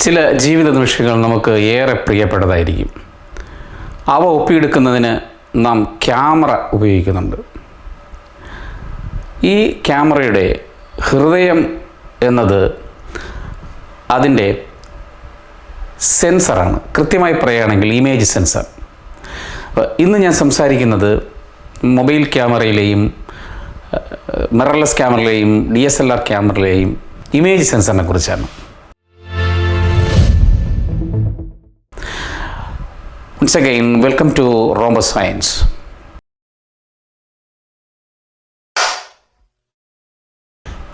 ചില ജീവിത നിമിഷങ്ങൾ നമുക്ക് ഏറെ പ്രിയപ്പെട്ടതായിരിക്കും. അവ ഒപ്പിയെടുക്കുന്നതിന് നാം ക്യാമറ ഉപയോഗിക്കുന്നുണ്ട്. ഈ ക്യാമറയുടെ ഹൃദയം എന്നത് അതിന്റെ സെൻസറാണ്. കൃത്യമായി പറയുകയാണെങ്കിൽ ഇമേജ് സെൻസർ. ഇന്ന് ഞാൻ സംസാരിക്കുന്നത് മൊബൈൽ ക്യാമറയിലെയും മിറർലെസ് ക്യാമറയിലെയും ഡി എസ് എൽ ആർ ക്യാമറയിലെയും ഇമേജ് സെൻസറിനെ കുറിച്ചാണ്. Once again, welcome to Rhombus Science.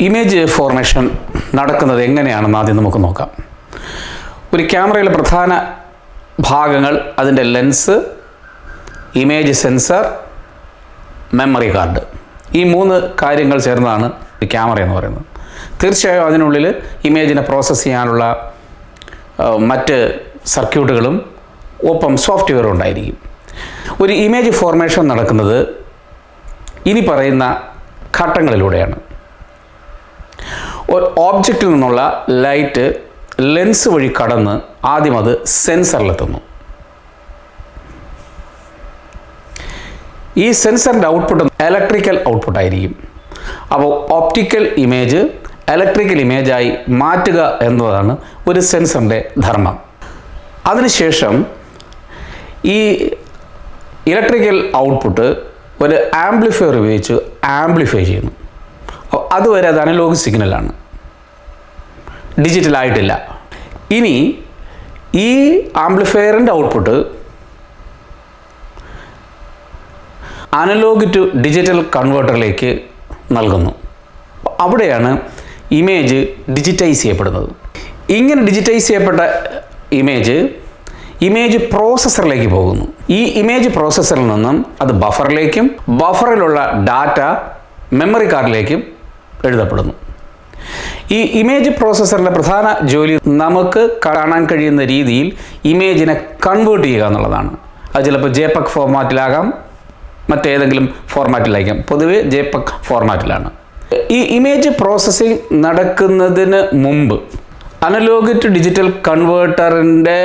Image formation നടക്കുന്നത് എങ്ങനെയാണെന്ന് ആദ്യം നമുക്ക് നോക്കാം. ഒരു ക്യാമറയിലെ പ്രധാന ഭാഗങ്ങൾ അതിന്റെ lens image sensor memory card ഈ മൂന്ന് കാര്യങ്ങൾ ചേർന്നതാണ് ക്യാമറ എന്ന് പറയുന്നത്. തീർച്ചയായും അതിനുള്ളിൽ ഇമേജിനെ പ്രോസസ്സ് ചെയ്യാനുള്ള മറ്റ് സർക്യൂട്ടുകളും ഒപ്പം സോഫ്റ്റ്വെയർ ഉണ്ടായിരിക്കും. ഒരു ഇമേജ് ഫോർമേഷൻ നടക്കുന്നത് ഇനി പറയുന്ന ഘട്ടങ്ങളിലൂടെയാണ്. ഓബ്ജക്റ്റിൽ നിന്നുള്ള ലൈറ്റ് ലെൻസ് വഴി കടന്ന് ആദ്യം അത് സെൻസറിലെത്തുന്നു ഈ സെൻസറിന്റെ ഔട്ട്പുട്ട് ഇലക്ട്രിക്കൽ ഔട്ട്പുട്ട് ആയിരിക്കും. അപ്പോൾ ഓപ്റ്റിക്കൽ ഇമേജ് ഇലക്ട്രിക്കൽ ഇമേജായി മാറ്റുക എന്നതാണ് ഒരു സെൻസറിന്റെ ധർമ്മം. അതിനുശേഷം ഈ ഇലക്ട്രിക്കൽ ഔട്ട്പുട്ട് ഒരു ആംപ്ലിഫയർ ഉപയോഗിച്ച് ആംപ്ലിഫൈ ചെയ്യുന്നു. അപ്പോൾ അതുവരെ അത് അനലോഗ് സിഗ്നലാണ് ഡിജിറ്റലായിട്ടില്ല ഇനി ഈ ആംപ്ലിഫയറിന്റെ ഔട്ട്പുട്ട് അനലോഗ് ടു ഡിജിറ്റൽ കൺവേർട്ടറിലേക്ക് നൽകുന്നു. അവിടെയാണ് ഇമേജ് ഡിജിറ്റൈസ് ചെയ്യപ്പെടുന്നത്. ഇങ്ങനെ ഡിജിറ്റൈസ് ചെയ്യപ്പെട്ട ഇമേജ് ഇമേജ് പ്രോസസ്സറിലേക്ക് പോകുന്നു. ഈ ഇമേജ് പ്രോസസ്സറിൽ നിന്നും അത് ബഫറിലേക്കും ബഫറിലുള്ള ഡാറ്റ മെമ്മറി കാർഡിലേക്കും എഴുതപ്പെടുന്നു. ഈ ഇമേജ് പ്രോസസ്സറിന്റെ പ്രധാന ജോലി നമുക്ക് കാണാൻ കഴിയുന്ന രീതിയിൽ ഇമേജിനെ കൺവേർട്ട് ചെയ്യുക എന്നുള്ളതാണ്. അത് ചിലപ്പോൾ ജെ പക് ഫോർമാറ്റിലാകാം മറ്റേതെങ്കിലും ഫോർമാറ്റിലായിരിക്കാം പൊതുവേ ജെ പക് ഫോർമാറ്റിലാണ് ഈ ഇമേജ് പ്രോസസ്സിംഗ് നടക്കുന്നതിന് മുമ്പ് അനലോഗ് ടു ഡിജിറ്റൽ കൺവേർട്ടറിന്റെ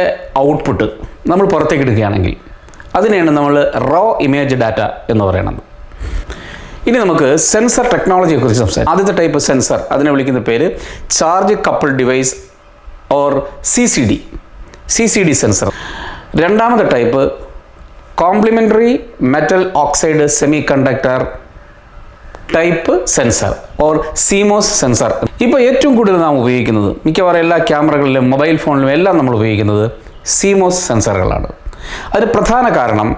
ഔട്ട്പുട്ട് നമ്മൾ പുറത്തേക്ക് എടുക്കുകയാണെങ്കിൽ അതിനെയാണ് നമ്മൾ റോ ഇമേജ് ഡാറ്റ എന്ന് പറയുന്നത്. ഇനി നമുക്ക് സെൻസർ ടെക്നോളജിയെ കുറിച്ച് സംസാരിക്കാം. ആദ്യത്തെ ടൈപ്പ് സെൻസർ അതിനെ വിളിക്കുന്ന പേര് charge couple device or C C D C C D sensor രണ്ടാമത്തെ type complementary metal oxide semiconductor type sensor or CMOS sensor. ഇപ്പോൾ ഏറ്റവും കൂടുതൽ നാം ഉപയോഗിക്കുന്നത് മിക്കവാറും എല്ലാ ക്യാമറകളിലും മൊബൈൽ ഫോണിലും എല്ലാം നമ്മൾ ഉപയോഗിക്കുന്നത് സീമോസ് സെൻസറുകളാണ്. അതിന് പ്രധാന കാരണം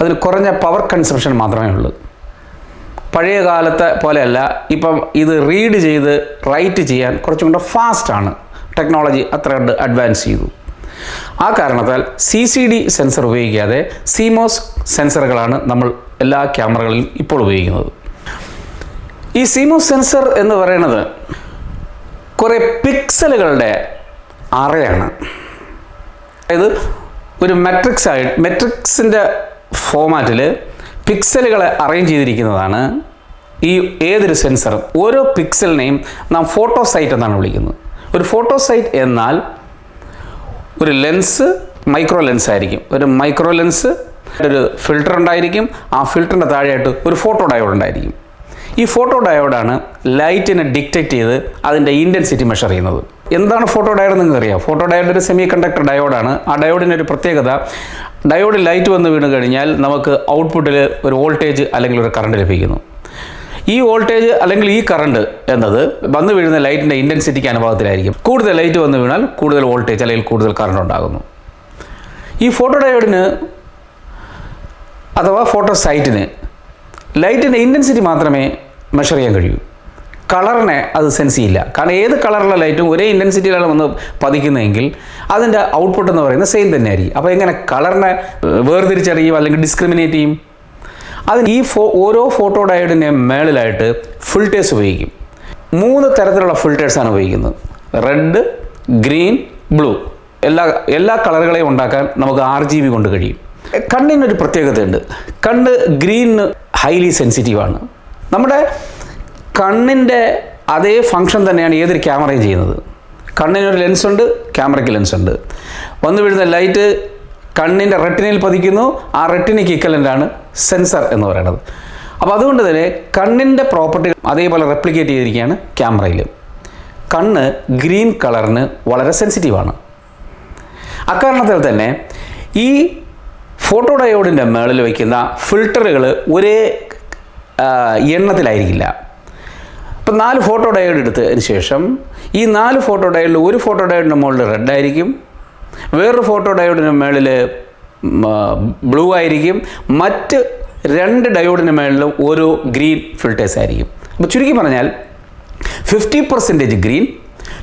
അതിന് കുറഞ്ഞ പവർ കൺസംഷൻ മാത്രമേ ഉള്ളൂ. പഴയ കാലത്തെ പോലെയല്ല ഇപ്പം ഇത് റീഡ് ചെയ്ത് റൈറ്റ് ചെയ്യാൻ കുറച്ചും കൂടെ ഫാസ്റ്റാണ് ടെക്നോളജി അത്ര കണ്ട് അഡ്വാൻസ് ചെയ്തു. ആ കാരണത്താൽ സി സി ഡി സെൻസർ ഉപയോഗിക്കാതെ സീമോസ് സെൻസറുകളാണ് നമ്മൾ എല്ലാ ക്യാമറകളിലും ഇപ്പോൾ ഉപയോഗിക്കുന്നത്. ഈ സീമോ സെൻസർ എന്ന് പറയുന്നത് കുറേ പിക്സലുകളുടെ അറയാണ്. അതായത് ഒരു മെട്രിക്സ് ആയി മെട്രിക്സിന്റെ ഫോമാറ്റിൽ പിക്സലുകളെ അറേഞ്ച് ചെയ്തിരിക്കുന്നതാണ് ഈ ഏതൊരു സെൻസറും ഓരോ പിക്സലിനെയും നാം ഫോട്ടോസൈറ്റ് എന്നാണ് വിളിക്കുന്നത്. ഒരു ഫോട്ടോസൈറ്റ് എന്നാൽ ഒരു ലെൻസ് മൈക്രോ ലെൻസ് ആയിരിക്കും. ഒരു മൈക്രോ ലെൻസ് ഒരു ഫിൽട്ടർ ഉണ്ടായിരിക്കും. ആ ഫിൽറ്ററിന്റെ താഴെയായിട്ട് ഒരു ഫോട്ടോ ഡയോഡ് ഉണ്ടായിരിക്കും. ഈ ഫോട്ടോ ഡയോഡാണ് ലൈറ്റിനെ ഡിക്റ്റേറ്റ് ചെയ്ത് അതിന്റെ ഇന്റൻസിറ്റി മെഷർ ചെയ്യുന്നത്. എന്താണ് ഫോട്ടോ ഡയോഡ് നിങ്ങൾക്ക് അറിയാം ഫോട്ടോ ഡയോഡ് ഒരു സെമി കണ്ടക്ടർ ഡയോഡാണ് ആ ഡയോഡിന്റെ ഒരു പ്രത്യേകത ഡയോഡിൽ ലൈറ്റ് വന്ന് വീണ് കഴിഞ്ഞാൽ നമുക്ക് ഔട്ട്പുട്ടിൽ ഒരു വോൾട്ടേജ് അല്ലെങ്കിൽ ഒരു കറണ്ട് ലഭിക്കുന്നു. ഈ വോൾട്ടേജ് അല്ലെങ്കിൽ ഈ കറണ്ട് എന്നത് വന്നു വീഴുന്ന ലൈറ്റിന്റെ ഇന്റൻസിറ്റിക്ക് അനുപാതത്തിലായിരിക്കും. കൂടുതൽ ലൈറ്റ് വന്നു വീണാൽ കൂടുതൽ വോൾട്ടേജ് അല്ലെങ്കിൽ കൂടുതൽ കറണ്ട് ഉണ്ടാകുന്നു. ഈ ഫോട്ടോ ഡയോഡിന് അഥവാ ഫോട്ടോ സൈറ്റിന് ലൈറ്റിന്റെ ഇന്റൻസിറ്റി മാത്രമേ മെഷർ ചെയ്യാൻ കഴിയൂ. കളറിനെ അത് സെൻസ് ചെയ്യില്ല. കാരണം ഏത് കളറുള്ള ലൈറ്റും ഒരേ ഇന്റൻസിറ്റിയിലാണ് വന്ന് പതിക്കുന്നതെങ്കിൽ അതിന്റെ ഔട്ട്പുട്ട് എന്ന് പറയുന്നത് സെയിം തന്നെ ആയിരിക്കും അപ്പോൾ എങ്ങനെ കളറിനെ വേർതിരിച്ചറിയും അല്ലെങ്കിൽ ഡിസ്ക്രിമിനേറ്റ് ചെയ്യും? അതിന് ഈ ഫോ ഓരോ ഫോട്ടോ ഡയോഡിന്റെ മേളിലായിട്ട് ഫിൽറ്റേഴ്സ് ഉപയോഗിക്കും. മൂന്ന് തരത്തിലുള്ള ഫിൽറ്റേഴ്സാണ് ഉപയോഗിക്കുന്നത്. റെഡ് ഗ്രീൻ ബ്ലൂ എല്ലാ എല്ലാ കളറുകളെയും ഉണ്ടാക്കാൻ നമുക്ക് ആർ ജി ബി കൊണ്ട് കഴിയും. കണ്ണിനൊരു പ്രത്യേകതയുണ്ട്. കണ്ണ് ഗ്രീനിന് ഹൈലി സെൻസിറ്റീവാണ് നമ്മുടെ കണ്ണിന്റെ അതേ ഫങ്ഷൻ തന്നെയാണ് ഏതൊരു ക്യാമറയും ചെയ്യുന്നത്. കണ്ണിനൊരു ലെൻസുണ്ട് ക്യാമറയ്ക്ക് ലെൻസുണ്ട് വന്നു വീഴുന്ന ലൈറ്റ് കണ്ണിന്റെ റെട്ടിനയിൽ പതിക്കുന്നു ആ റെട്ടിനയ്ക്ക് ഇക്കലന്റ് സെൻസർ എന്ന് പറയുന്നത്. അപ്പോൾ അതുകൊണ്ട് തന്നെ കണ്ണിന്റെ പ്രോപ്പർട്ടികൾ അതേപോലെ റെപ്ലിക്കേറ്റ് ചെയ്തിരിക്കുകയാണ് ക്യാമറയിൽ കണ്ണ് ഗ്രീൻ കളറിന് വളരെ സെൻസിറ്റീവാണ് അക്കാരണത്തിൽ തന്നെ ഈ ഫോട്ടോ ഡയോഡിന്റെ മേളിൽ വയ്ക്കുന്ന ഫിൽട്ടറുകൾ ഒരേ എണ്ണത്തിലായിരിക്കില്ല. ഇപ്പം നാല് ഫോട്ടോ ഡയോഡ് എടുത്തതിന് ശേഷം ഈ നാല് ഫോട്ടോ ഡയോഡിൽ ഒരു ഫോട്ടോ ഡയോഡിന്റെ മുകളിൽ റെഡ് ആയിരിക്കും വേറൊരു ഫോട്ടോ ഡയോഡിന്റെ മുകളിൽ ബ്ലൂ ആയിരിക്കും മറ്റ് രണ്ട് ഡയോഡിന്റെ മേളിലും ഓരോ ഗ്രീൻ ഫിൽറ്റേഴ്സ് ആയിരിക്കും. അപ്പോൾ ചുരുക്കി പറഞ്ഞാൽ fifty percentage green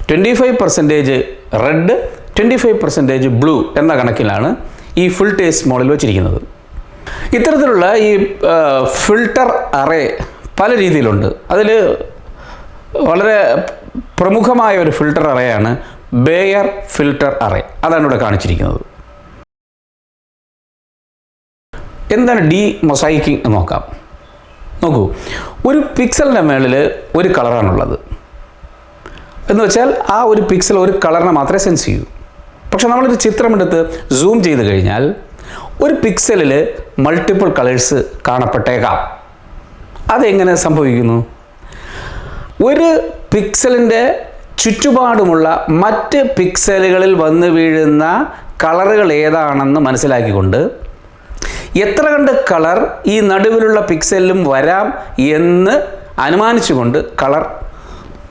twenty five percentage red twenty five percentage blue എന്ന കണക്കിലാണ് ഈ ഫുൾ ടേസ്റ്റ് മോഡൽ വെച്ചിരിക്കുന്നത്. ഇത്തരത്തിലുള്ള ഈ ഫിൽട്ടർ അറേ പല രീതിയിലുണ്ട്. അതിൽ വളരെ പ്രമുഖമായ ഒരു ഫിൽട്ടർ അറയാണ് ബേയർ ഫിൽട്ടർ അറേ അതാണ് ഇവിടെ കാണിച്ചിരിക്കുന്നത്. എന്താണ് ഡി മൊസൈക്കിംഗ് എന്ന് നോക്കാം. നോക്കൂ ഒരു പിക്സലിന്റെ മേളിൽ ഒരു കളറാണുള്ളത് എന്ന് വെച്ചാൽ ആ ഒരു പിക്സൽ ഒരു കളറിനെ മാത്രമേ സെൻസ് ചെയ്യൂ. പക്ഷെ നമ്മളൊരു ചിത്രമെടുത്ത് സൂം ചെയ്ത് കഴിഞ്ഞാൽ ഒരു പിക്സലിൽ മൾട്ടിപ്പിൾ കളേഴ്സ് കാണപ്പെട്ടേക്കാം. അതെങ്ങനെ സംഭവിക്കുന്നു? ഒരു പിക്സലിന്റെ ചുറ്റുപാടുമുള്ള മറ്റ് പിക്സലുകളിൽ വന്ന് വീഴുന്ന കളറുകൾ ഏതാണെന്ന് മനസ്സിലാക്കിക്കൊണ്ട് എത്ര കണ്ട് കളർ ഈ നടുവിലുള്ള പിക്സലിലും വരാം എന്ന് അനുമാനിച്ചുകൊണ്ട് കളർ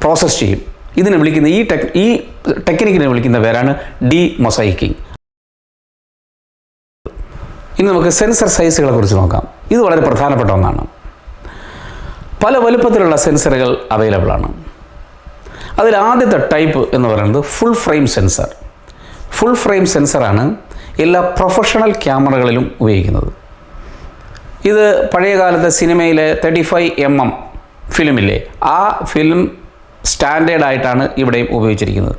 പ്രോസസ്സ് ചെയ്യും. ഇതിനെ വിളിക്കുന്ന ഈ ടെക് ഈ ടെക്നിക്കിനെ വിളിക്കുന്ന പേരാണ് ഡി മൊസൈക്കിംഗ് ഇനി നമുക്ക് സെൻസർ സൈസുകളെ കുറിച്ച് നോക്കാം. ഇത് വളരെ പ്രധാനപ്പെട്ട ഒന്നാണ്. പല വലുപ്പത്തിലുള്ള സെൻസറുകൾ അവൈലബിൾ ആണ്. അതിൽ ആദ്യത്തെ ടൈപ്പ് എന്ന് പറയുന്നത് full frame sensor full frame സെൻസറാണ് എല്ലാ പ്രൊഫഷണൽ ക്യാമറകളിലും ഉപയോഗിക്കുന്നത്. ഇത് പഴയ കാലത്തെ സിനിമയിലെ തേർട്ടി ഫൈവ് എം എം ഫിലിമില്ലേ ആ ഫിലിം സ്റ്റാൻഡേർഡ് ആയിട്ടാണ് ഇവിടെയും ഉപയോഗിച്ചിരിക്കുന്നത്.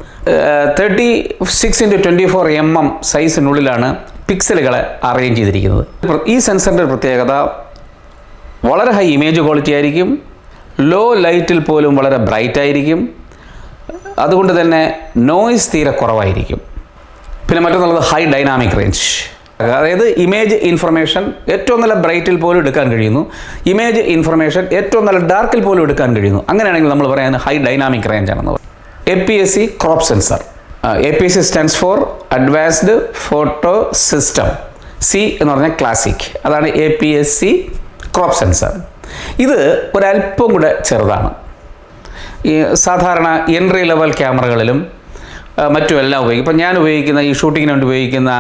Thirty six into twenty four M M സൈസിനുള്ളിലാണ് പിക്സലുകളെ അറേഞ്ച് ചെയ്തിരിക്കുന്നത്. ഈ സെൻസറിന്റെ പ്രത്യേകത വളരെ ഹൈ ഇമേജ് ക്വാളിറ്റി ആയിരിക്കും ലോ ലൈറ്റിൽ പോലും വളരെ ബ്രൈറ്റ് ആയിരിക്കും അതുകൊണ്ട് തന്നെ നോയ്സ് തീരെ കുറവായിരിക്കും. പിന്നെ മറ്റൊന്നുള്ളത് ഹൈ ഡൈനാമിക് റേഞ്ച് അതായത് ഇമേജ് ഇൻഫർമേഷൻ ഏറ്റവും നല്ല ബ്രൈറ്റിൽ പോലും എടുക്കാൻ കഴിയുന്നു. ഇമേജ് ഇൻഫർമേഷൻ ഏറ്റവും നല്ല ഡാർക്കിൽ പോലും എടുക്കാൻ കഴിയുന്നു. അങ്ങനെയാണെങ്കിൽ നമ്മൾ പറയുന്നത് ഹൈ ഡൈനാമിക് റേഞ്ച് ആണെന്ന് A P S C crop sensor A P S C stands for advanced photo system C എന്ന് പറഞ്ഞാൽ ക്ലാസിക് അതാണ് A P S C crop sensor ഇത് ഒരല്പം കൂടെ ചെറുതാണ്. സാധാരണ എൻട്രി ലെവൽ ക്യാമറകളിലും മറ്റുമെല്ലാം ഉപയോഗിക്കും. ഇപ്പം ഞാൻ ഉപയോഗിക്കുന്ന ഈ ഷൂട്ടിങ്ങിന് വേണ്ടി ഉപയോഗിക്കുന്ന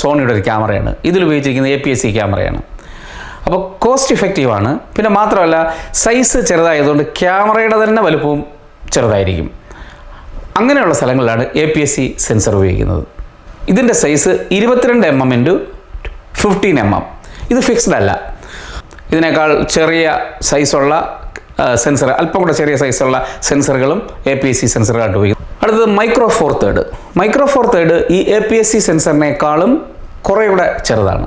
സോണിയുടെ ഒരു ക്യാമറയാണ്. ഇതിൽ ഉപയോഗിച്ചിരിക്കുന്ന എ പി എസ് സി ക്യാമറയാണ്. അപ്പോൾ കോസ്റ്റ് ഇഫക്റ്റീവാണ് പിന്നെ മാത്രമല്ല സൈസ് ചെറുതായതുകൊണ്ട് ക്യാമറയുടെ തന്നെ വലുപ്പവും ചെറുതായിരിക്കും. അങ്ങനെയുള്ള സ്ഥലങ്ങളിലാണ് A P S C sensor ഉപയോഗിക്കുന്നത്. ഇതിന്റെ സൈസ് ഇരുപത്തിരണ്ട് M M into fifteen M M ഇത് ഫിക്സ്ഡ് അല്ല. ഇതിനേക്കാൾ ചെറിയ സൈസുള്ള സെൻസർ അല്പം കൂടെ ചെറിയ സൈസുള്ള സെൻസറുകളും എ പി എസ് സി സെൻസറുകളായിട്ട് ഉപയോഗിക്കും. അടുത്തത് micro four third micro four third ഈ എ പി എസ് സി സെൻസറിനേക്കാളും കുറേ കൂടെ ചെറുതാണ്.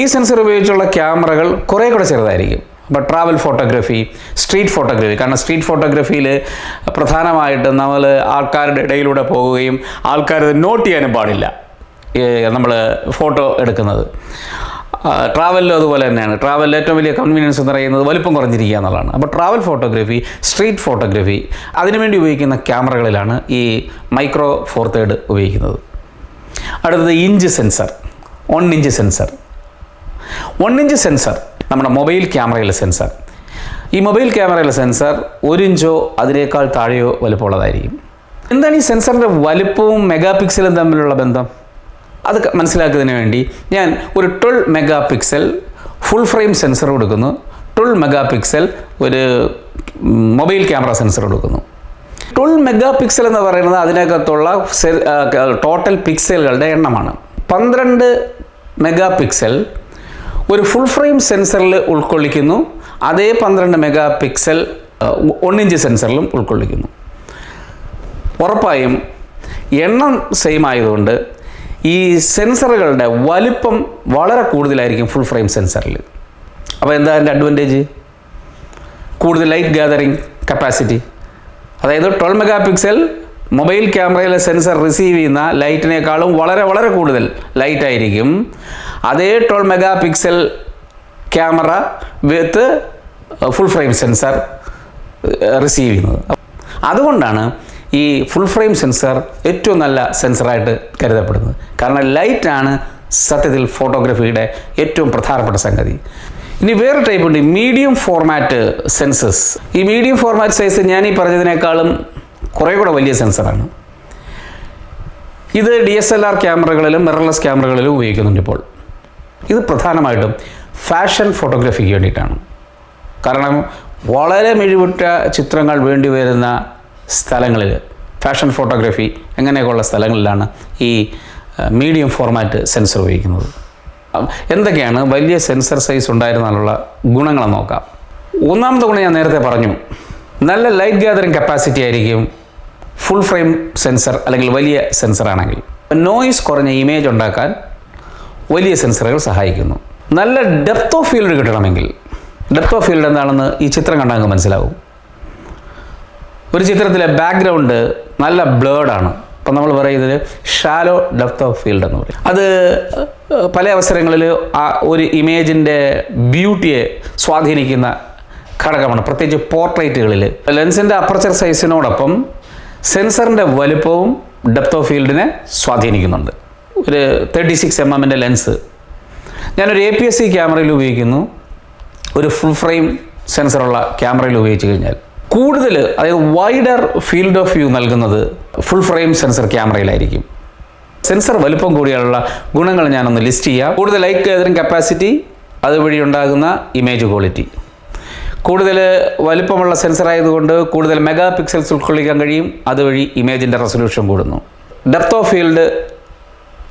ഈ സെൻസർ ഉപയോഗിച്ചുള്ള ക്യാമറകൾ കുറേ കൂടെ ചെറുതായിരിക്കും. അപ്പോൾ ട്രാവൽ ഫോട്ടോഗ്രഫി സ്ട്രീറ്റ് ഫോട്ടോഗ്രഫി കാരണം സ്ട്രീറ്റ് ഫോട്ടോഗ്രാഫിയിൽ പ്രധാനമായിട്ടും നമ്മൾ ആൾക്കാരുടെ ഇടയിലൂടെ പോവുകയും ആൾക്കാർ നോട്ട് ചെയ്യാനും പാടില്ല. നമ്മൾ ഫോട്ടോ എടുക്കുന്നത്. ട്രാവലിലും അതുപോലെ തന്നെയാണ്. ട്രാവലിൽ ഏറ്റവും വലിയ കൺവീനിയൻസ് എന്ന് പറയുന്നത് വലുപ്പം കുറഞ്ഞിരിക്കുക എന്നുള്ളതാണ്. അപ്പോൾ ട്രാവൽ ഫോട്ടോഗ്രാഫി സ്ട്രീറ്റ് ഫോട്ടോഗ്രാഫി അതിനുവേണ്ടി ഉപയോഗിക്കുന്ന ക്യാമറകളിലാണ് ഈ മൈക്രോ ഫോർ തേർഡ് ഉപയോഗിക്കുന്നത്. അടുത്തത് inch sensor one inch sensor one inch sensor നമ്മുടെ മൊബൈൽ ക്യാമറയിലെ സെൻസർ ഈ മൊബൈൽ ക്യാമറയിലെ സെൻസർ ഒരു ഇഞ്ചോ അതിനേക്കാൾ താഴെയോ വലുപ്പമുള്ളതായിരിക്കും. എന്താണ് ഈ സെൻസറിന്റെ വലുപ്പവും മെഗാ പിക്സലും തമ്മിലുള്ള ബന്ധം? അത് മനസ്സിലാക്കുന്നതിന് വേണ്ടി ഞാൻ ഒരു twelve megapixel full frame sensor കൊടുക്കുന്നു. ട്വൽവ് മെഗാ പിക്സൽ ഒരു മൊബൈൽ ക്യാമറ സെൻസർ കൊടുക്കുന്നു. ട്വൽവ് മെഗാ പിക്സൽ എന്ന് പറയുന്നത് അതിനകത്തുള്ള ടോട്ടൽ പിക്സലുകളുടെ എണ്ണമാണ്. പന്ത്രണ്ട് മെഗാ പിക്സൽ ഒരു ഫുൾ ഫ്രെയിം സെൻസറിൽ ഉൾക്കൊള്ളിക്കുന്നു. അതേ പന്ത്രണ്ട് മെഗാ പിക്സൽ ഇഞ്ച് സെൻസറിലും ഉൾക്കൊള്ളിക്കുന്നു. ഉറപ്പായും എണ്ണം സെയിം ആയതുകൊണ്ട് ഈ സെൻസറുകളുടെ വലിപ്പം വളരെ കൂടുതലായിരിക്കും ഫുൾ ഫ്രെയിം സെൻസറിൽ അപ്പോൾ എന്താ അതിന്റെ അഡ്വാന്റേജ് കൂടുതൽ ലൈറ്റ് ഗാദറിങ് കപ്പാസിറ്റി അതായത് ട്വൽവ് മെഗാ പിക്സൽ മൊബൈൽ ക്യാമറയിലെ സെൻസർ റിസീവ് ചെയ്യുന്ന ലൈറ്റിനേക്കാളും വളരെ വളരെ കൂടുതൽ ലൈറ്റ് ആയിരിക്കും. അതേ twelve megapixel camera with full frame sensor receive ചെയ്യുന്നത്. അതുകൊണ്ടാണ് ഈ ഫുൾ ഫ്രെയിം സെൻസർ ഏറ്റവും നല്ല സെൻസറായിട്ട് കരുതപ്പെടുന്നത്. കാരണം ലൈറ്റാണ് സത്യത്തിൽ ഫോട്ടോഗ്രാഫിയുടെ ഏറ്റവും പ്രധാനപ്പെട്ട സംഗതി. ഇനി വേറെ ടൈപ്പ് ഉണ്ട്. മീഡിയം ഫോർമാറ്റ് സെൻസസ് ഈ മീഡിയം ഫോർമാറ്റ് സൈസ് ഞാൻ ഈ പറഞ്ഞതിനേക്കാളും കുറേ കൂടെ വലിയ സെൻസറാണ് ഇത് ഡി എസ് എൽ ആർ ക്യാമറകളിലും മിറർലെസ് ക്യാമറകളിലും ഉപയോഗിക്കുന്നുണ്ട് ഇപ്പോൾ. ഇത് പ്രധാനമായിട്ടും ഫാഷൻ ഫോട്ടോഗ്രാഫിക്ക് വേണ്ടിയിട്ടാണ്. കാരണം വളരെ മിഴിവുറ്റ ചിത്രങ്ങൾ വേണ്ടി വരുന്ന സ്ഥലങ്ങളിൽ ഫാഷൻ ഫോട്ടോഗ്രാഫി അങ്ങനെയൊക്കെയുള്ള സ്ഥലങ്ങളിലാണ് ഈ മീഡിയം ഫോർമാറ്റ് സെൻസർ ഉപയോഗിക്കുന്നത്. എന്തൊക്കെയാണ് വലിയ സെൻസർ സൈസ് ഉണ്ടായിരുന്നാലുള്ള ഗുണങ്ങൾ നോക്കാം. ഒന്നാമത്തെ ഗുണം ഞാൻ നേരത്തെ പറഞ്ഞു. നല്ല ലൈറ്റ് ഗ്യാതറിംഗ് കപ്പാസിറ്റി ആയിരിക്കും ഫുൾ ഫ്രെയിം സെൻസർ അല്ലെങ്കിൽ വലിയ സെൻസർ ആണെങ്കിൽ. നോയിസ് കുറഞ്ഞ ഇമേജ് ഉണ്ടാക്കാൻ വലിയ സെൻസറുകൾ സഹായിക്കുന്നു. നല്ല ഡെപ്ത് ഓഫ് ഫീൽഡ് കിട്ടണമെങ്കിൽ. ഡെപ്ത് ഓഫ് ഫീൽഡ് എന്താണെന്ന് ഈ ചിത്രം കണ്ടാൽ മനസ്സിലാവും. ഒരു ചിത്രത്തിലെ ബാക്ക്ഗ്രൗണ്ട് നല്ല ബ്ലേഡാണ് അപ്പം നമ്മൾ പറയുന്നത് ഷാലോ ഡെപ്ത് ഓഫ് ഫീൽഡ് എന്ന് പറയും. അത് പല അവസരങ്ങളിൽ ആ ഒരു ഇമേജിന്റെ ബ്യൂട്ടിയെ സ്വാധീനിക്കുന്ന ഘടകമാണ്. പ്രത്യേകിച്ച് പോർട്രേറ്റുകളിൽ ലെൻസിന്റെ അപ്പർച്ചർ സൈസിനോടൊപ്പം സെൻസറിന്റെ വലുപ്പവും ഡെപ്ത് ഓഫ് ഫീൽഡിനെ സ്വാധീനിക്കുന്നുണ്ട്. ഒരു തേർട്ടി സിക്സ് എം എമ്മിന്റെ ലെൻസ് ഞാനൊരു എ പി എസ് സി ക്യാമറയിൽ ഉപയോഗിക്കുന്നു. ഒരു ഫുൾ ഫ്രെയിം സെൻസറുള്ള ക്യാമറയിൽ ഉപയോഗിച്ച് കഴിഞ്ഞാൽ. കൂടുതൽ അതായത് വൈഡർ ഫീൽഡ് ഓഫ് വ്യൂ നൽകുന്നത് ഫുൾ ഫ്രെയിം സെൻസർ ക്യാമറയിലായിരിക്കും സെൻസർ വലുപ്പം കൂടിയുള്ള ഗുണങ്ങൾ ഞാനൊന്ന് ലിസ്റ്റ് ചെയ്യാം. കൂടുതൽ ലൈറ്റ് ഗാദറിംഗ് കപ്പാസിറ്റി അതുവഴി ഉണ്ടാകുന്ന ഇമേജ് ക്വാളിറ്റി കൂടുതൽ വലുപ്പമുള്ള സെൻസർ ആയതുകൊണ്ട് കൂടുതൽ മെഗാ പിക്സൽസ് ഉൾക്കൊള്ളിക്കാൻ കഴിയും അതുവഴി ഇമേജിന്റെ റെസൊല്യൂഷൻ കൂടുന്നു. ഡെപ്ത് ഓഫ് ഫീൽഡ്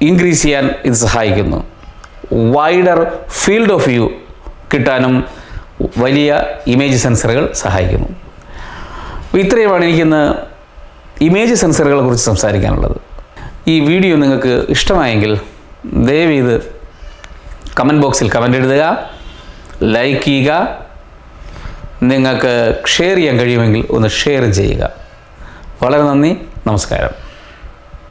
ഇൻക്രീസ് ചെയ്യാൻ ഇത് സഹായിക്കുന്നു. വൈഡർ ഫീൽഡ് ഓഫ് വ്യൂ കിട്ടാനും വലിയ ഇമേജ് സെൻസറുകൾ സഹായിക്കുന്നു. ഇത്രയുമാണ് എനിക്കിന്ന് ഇമേജ് സെൻസറുകളെ കുറിച്ച് സംസാരിക്കാനുള്ളത്. ഈ വീഡിയോ നിങ്ങൾക്ക് ഇഷ്ടമായെങ്കിൽ ദയവ് ഇത് കമന്റ് ബോക്സിൽ കമന്റ് എഴുതുക ലൈക്ക് ചെയ്യുക നിങ്ങൾക്ക് ഷെയർ ചെയ്യാൻ കഴിയുമെങ്കിൽ ഒന്ന് ഷെയർ ചെയ്യുക. വളരെ നന്ദി നമസ്കാരം.